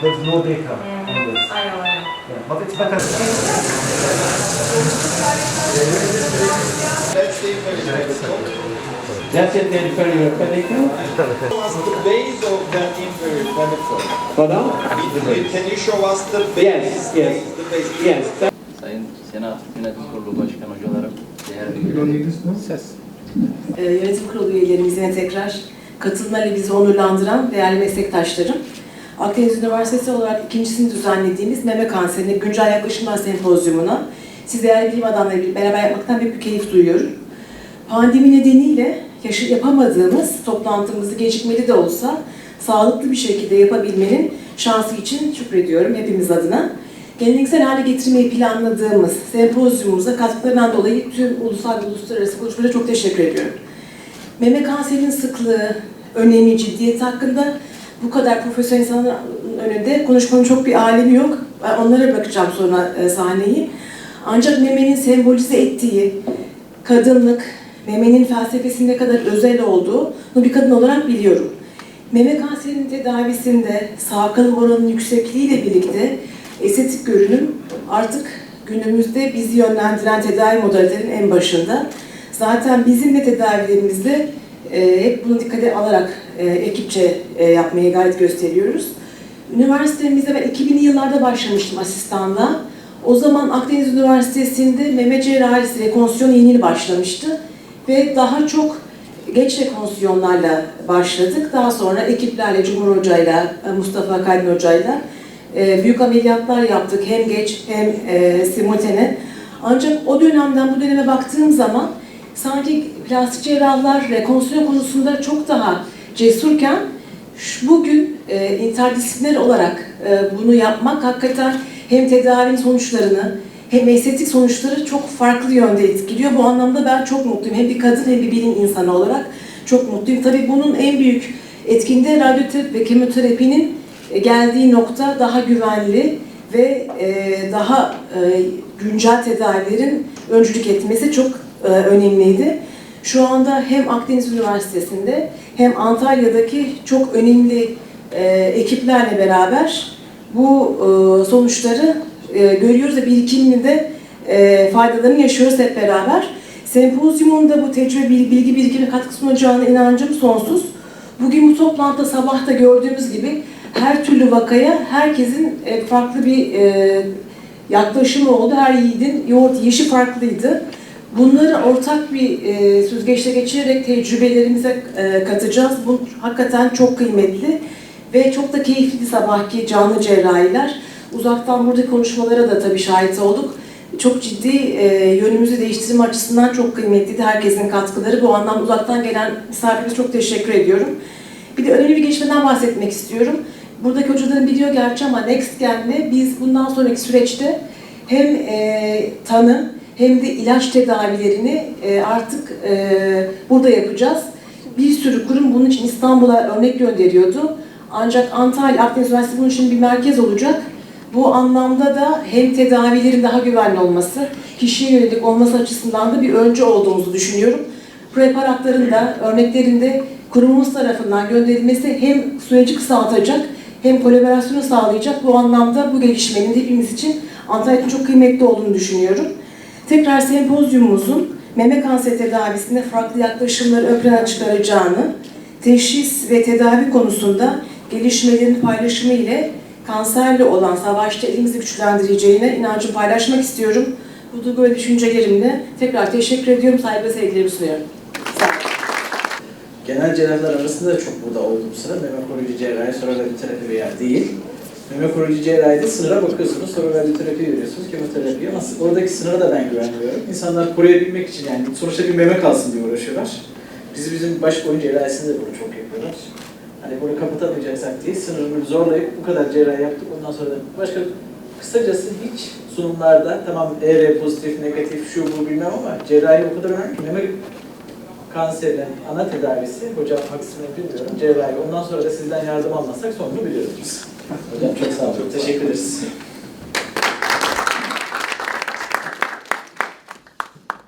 there's no data on this. I know, I know. Yeah, but it's better. That's the empirical. That's it, the empirical. What's the base of that empirical? Pardon? Can you show us the base? Yes, yes. The base. Yes. Sayın Senat Yönetim Kurulu Başkanı hocalarım, değerli üyeler. Ee, Yönetim Kurulu üyelerimize tekrar katılımlarıyla bizi onurlandıran değerli meslektaşlarım. Akdeniz Üniversitesi olarak ikincisini düzenlediğimiz meme kanserine güncel yaklaşımlar sempozyumuna siz değerli bilim adamlarıyla beraber yapmaktan büyük bir keyif duyuyorum. Pandemi nedeniyle yaşı yapamadığımız toplantımızı gecikmeli de olsa sağlıklı bir şekilde yapabilmenin şansı için şükrediyorum hepimiz adına. Geleneksel hale getirmeyi planladığımız sempozyumumuza katkılarından dolayı tüm ulusal ve uluslararası buluşmalara çok teşekkür ediyorum. Meme kanserinin sıklığı, önemi, ciddiyeti hakkında bu kadar profesyonel insanların önünde konuşmanın çok bir alemi yok. Ben onlara bırakacağım sonra e, sahneyi. Ancak memenin sembolize ettiği kadınlık, memenin felsefesinin ne kadar özel olduğunu bir kadın olarak biliyorum. Meme kanserinin tedavisinde sağ kalım oranının yüksekliğiyle birlikte estetik görünüm artık günümüzde bizi yönlendiren tedavi modalitlerinin en başında. Zaten bizim de tedavilerimizde e, hep bunu dikkate alarak ekipçe e, yapmaya gayret gösteriyoruz. Üniversitemizde ben 2000'li yıllarda başlamıştım asistanla. O zaman Akdeniz Üniversitesi'nde meme cerrahisi rekonstrüksiyon yeni başlamıştı. Ve daha çok geç rekonstrüksiyonlarla başladık. Daha sonra ekiplerle, Cumhur Hoca'yla, Mustafa Kaydın Hoca'yla e, büyük ameliyatlar yaptık. Hem geç hem e, simultane. Ancak o dönemden bu döneme baktığım zaman sanki plastik cerrahlar rekonstrüksiyon konusunda çok daha cesurken bugün e, interdisipliner olarak e, bunu yapmak hakikaten hem tedavinin sonuçlarını hem estetik sonuçları çok farklı yönde etkiliyor. Bu anlamda ben çok mutluyum. Hem bir kadın hem bir bilim insanı olarak çok mutluyum. Tabii bunun en büyük etkinde radyoterapi ve kemoterapinin e, geldiği nokta daha güvenli ve e, daha e, güncel tedavilerin öncülük etmesi çok e, önemliydi. Şu anda hem Akdeniz Üniversitesi'nde hem Antalya'daki çok önemli e, ekiplerle beraber bu e, sonuçları e, görüyoruz ve birikimini de e, faydalarını yaşıyoruz hep beraber. Sempozyumun da bu tecrübe, bil- bilgi birikimi katkı sunacağına inancım sonsuz. Bugün bu toplantıda sabah da gördüğümüz gibi her türlü vakaya herkesin e, farklı bir e, yaklaşımı oldu. Her yiğidin yoğurt yiyişi farklıydı. Bunları ortak bir e, süzgeçte geçirerek tecrübelerimize e, katacağız. Bu hakikaten çok kıymetli ve çok da keyifli sabahki canlı cerrahiler. Uzaktan burada konuşmalara da tabii şahit olduk. Çok ciddi e, yönümüzü değiştirme açısından çok kıymetliydi herkesin katkıları. Bu anlamda uzaktan gelen misafirimize çok teşekkür ediyorum. Bir de önemli bir gelişmeden bahsetmek istiyorum. Buradaki hocaların biliyor gerçi ama NextGen'le biz bundan sonraki süreçte hem e, tanı hem de ilaç tedavilerini e, artık e, burada yapacağız. Bir sürü kurum bunun için İstanbul'a örnek gönderiyordu. Ancak Antalya Akdeniz Üniversitesi bunun için bir merkez olacak. Bu anlamda da hem tedavilerin daha güvenli olması, kişiye yönelik olması açısından da bir öncü olduğumuzu düşünüyorum. Preparatların da örneklerinde kurumumuz tarafından gönderilmesi hem süreci kısaltacak hem kolaborasyonu sağlayacak. Bu anlamda bu gelişmenin hepimiz için Antalya için çok kıymetli olduğunu düşünüyorum. Tekrar sempozyumumuzun meme kanseri tedavisinde farklı yaklaşımları ön plana çıkaracağını, teşhis ve tedavi konusunda gelişmelerin paylaşımı ile kanserle olan savaşta elimizi güçlendireceğine inancımı paylaşmak istiyorum. Bu duygu ve düşüncelerimle tekrar teşekkür ediyorum, saygı ve sevgilerimi sunuyorum. Genel cerrahlar arasında da çok burada olduğum sıra meme koruyucu cerrahi, sonra radyoterapi veya değil. Meme koruyucu cerrahide sınıra bakıyorsunuz, sonra radyoterapi veriyorsunuz, kemoterapi ama oradaki sınıra da ben güvenmiyorum. İnsanlar koruyabilmek için yani sonuçta bir meme kalsın diye uğraşıyorlar. Biz bizim baş boyun cerrahisinde de bunu çok yapıyorlar. Hani bunu kapatamayacaksak diye sınırını zorlayıp bu kadar cerrahi yaptık. Ondan sonra da başka kısacası hiç sunumlarda tamam ER pozitif, negatif, şu bu bilmem ama cerrahi o kadar önemli ki meme kanserin ana tedavisi, hocam haksını bilmiyorum, cerrahi. Ondan sonra da sizden yardım almazsak sonunu biliyoruz. Hocam çok sağ olun, teşekkür ederiz.